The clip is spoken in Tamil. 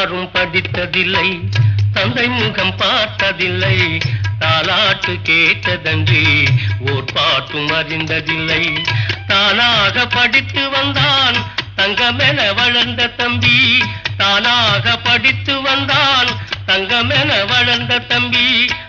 யாரும் படித்ததில்லை தந்தை முகம் பார்த்ததில்லை தாலாட்டு கேட்டதன்றி ஓர் பாட்டும் அறிந்ததில்லை. தானாக படித்து வந்தான் தங்கமென வளர்ந்த தம்பி. தானாக படித்து வந்தான் தங்கமென வளர்ந்த தம்பி.